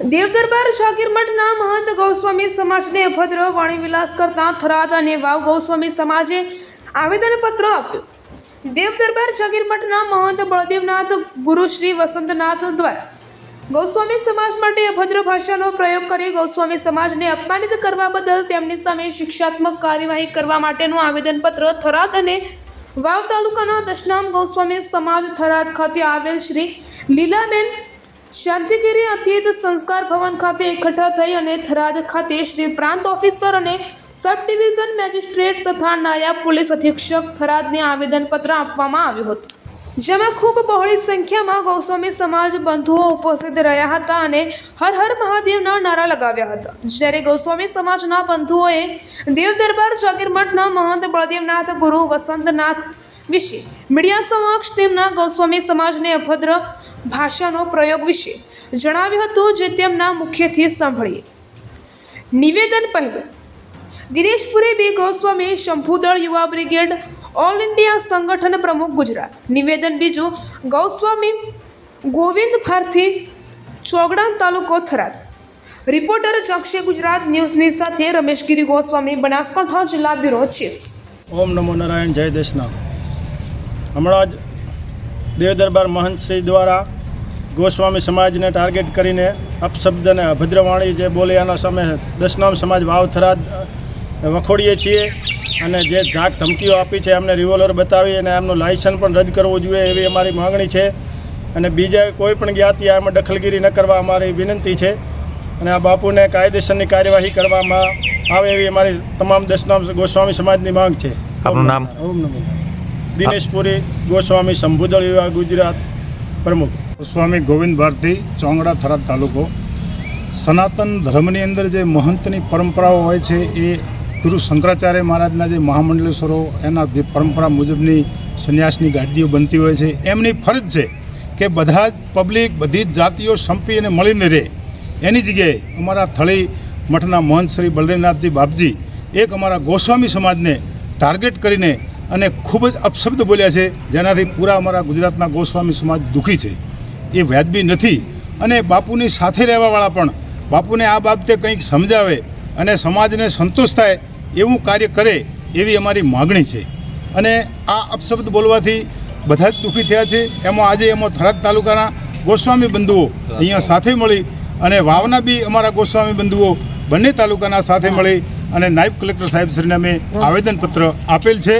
દેવદરબાર જાગીર મઠના મહંત ગૌસ્વામી સમાજને અભદ્ર વાણીવિલાસ કરતા થરાદ અને વાવ ગૌસ્વામી સમાજે આવેદનપત્ર આપ્યું. દેવદરબાર જાગીર મઠના મહંત બળદેવનાથ ગુરુશ્રી વસંતનાથ દ્વારા ગૌસ્વામી સમાજ માટે અભદ્ર ભાષાનો પ્રયોગ કરી ગૌસ્વામી સમાજને અપમાનિત કરવા બદલ તેમની સામે શિક્ષાત્મક કાર્યવાહી કરવા માટેનું આવેદનપત્ર થરાદ અને વાવ તાલુકાના દશનામ ગૌસ્વામી સમાજ થરાદ ખાતે આવેલ શ્રી લીલાબેન શાંતિગીરી અતીત સંસ્કાર ભવન ખાતે એકઠા થઈ અને થરાદ ખાતે શ્રી પ્રાંત ઓફિસર અને સબ ડિવિઝન મેજિસ્ટ્રેટ તથા નાયબ પોલીસ અધિક્ષક થરાદને આવેદનપત્ર આપવામાં આવ્યું હતું. જેમાં ખૂબ બહોળી સંખ્યામાં ગૌસ્વામી સમાજ બંધુઓ ઉપસ્થિત રહ્યા હતા અને હર હર મહાદેવના નારા લગાવ્યા હતા. જ્યારે ગૌસ્વામી સમાજના બંધુઓએ દેવ દરબાર જાગીરમઠના મહંત બળદેવનાથ, ગુરુ વસંતનાથ વિશે મીડિયા સમક્ષ તેમના ગૌસ્વામી સમાજને અભદ્ર ભાષાનો પ્રયોગ વિશે જણાવ્યું હતું જે તેમના મુખ્યથી સાંભળીએ. નિવેદન પહેલું. દિનેશપુરી બી ગોસ્વામી શંભુદળ યુવા બ્રિગેડ ઓલ ઇન્ડિયા સંગઠન પ્રમુખ ગુજરાત. નિવેદન બીજું, ગૌસ્વામી ગોવિંદ ભારતી ચોગડા તાલુકો થરાદ. રિપોર્ટર ચક્ષે ગુજરાત ન્યૂઝની સાથે રમેશગીરી ગોસ્વામી બનાસકાંઠા જિલ્લા બ્યુરો ચીફ. ઓમ નમો નારાયણ, જય દેશના હમણાં જ દેવદરબાર મહંત શ્રી દ્વારા ગોસ્વામી સમાજને ટાર્ગેટ કરીને અપશબ્દ અને અભદ્રવાણી જે બોલ્યાના સામે દશનામ સમાજ વાવ થરાદ વખોડીએ છીએ અને જે ધાક ધમકીઓ આપી છે એમને રિવોલ્વર બતાવી અને એમનું લાયસન્સ પણ રદ કરવું જોઈએ એવી અમારી માગણી છે. અને બીજા કોઈ પણ જ્ઞાતિ આમાં દખલગીરી ન કરવા અમારી વિનંતી છે. અને આ બાપુને કાયદેસરની કાર્યવાહી કરવામાં આવે એવી અમારી તમામ દશનામ ગોસ્વામી સમાજની માંગ છે. આપનું નામ? ઓમ નમો. દિનેશપુરી ગોસ્વામી શંભુદળ વિભાગ ગુજરાત પ્રમુખ. સ્વામી ગોવિંદ ભારતી, ચોંગડા થરાદ તાલુકો. સનાતન ધર્મની અંદર જે મહંતની પરંપરાઓ હોય છે, એ ગુરુ શંકરાચાર્ય મહારાજના જે મહામંડલેશ્વરો, એના જે પરંપરા મુજબની સંન્યાસની ગાડીઓ બનતી હોય છે. એમની ફરજ છે કે બધા જ પબ્લિક, બધી જ જાતિઓ સંપી અને મળીને રહે. એની જગ્યાએ અમારા થળી મઠના મહંત શ્રી બલદેવનાથજી બાપજી, એક અમારા ગોસ્વામી સમાજને ટાર્ગેટ કરીને અને ખૂબ જ અપશબ્દ બોલ્યા છે જેનાથી પૂરા અમારા ગુજરાતના ગોસ્વામી સમાજ દુઃખી છે. એ વ્યાજબી નથી અને બાપુની સાથે રહેવાવાળા પણ બાપુને આ બાબતે કંઈક સમજાવે અને સમાજને સંતોષ થાય એવું કાર્ય કરે એવી અમારી માગણી છે. અને આ અપશબ્દ બોલવાથી બધા જ દુઃખી થયા છે. એમાં આજે એમાં થરાદ તાલુકાના ગોસ્વામી બંધુઓ અહીંયા સાથે મળી અને વાવના બી અમારા ગોસ્વામી બંધુઓ બંને તાલુકાના સાથે મળી અને નાયબ કલેક્ટર સાહેબશ્રીને અમે આવેદનપત્ર આપેલ છે.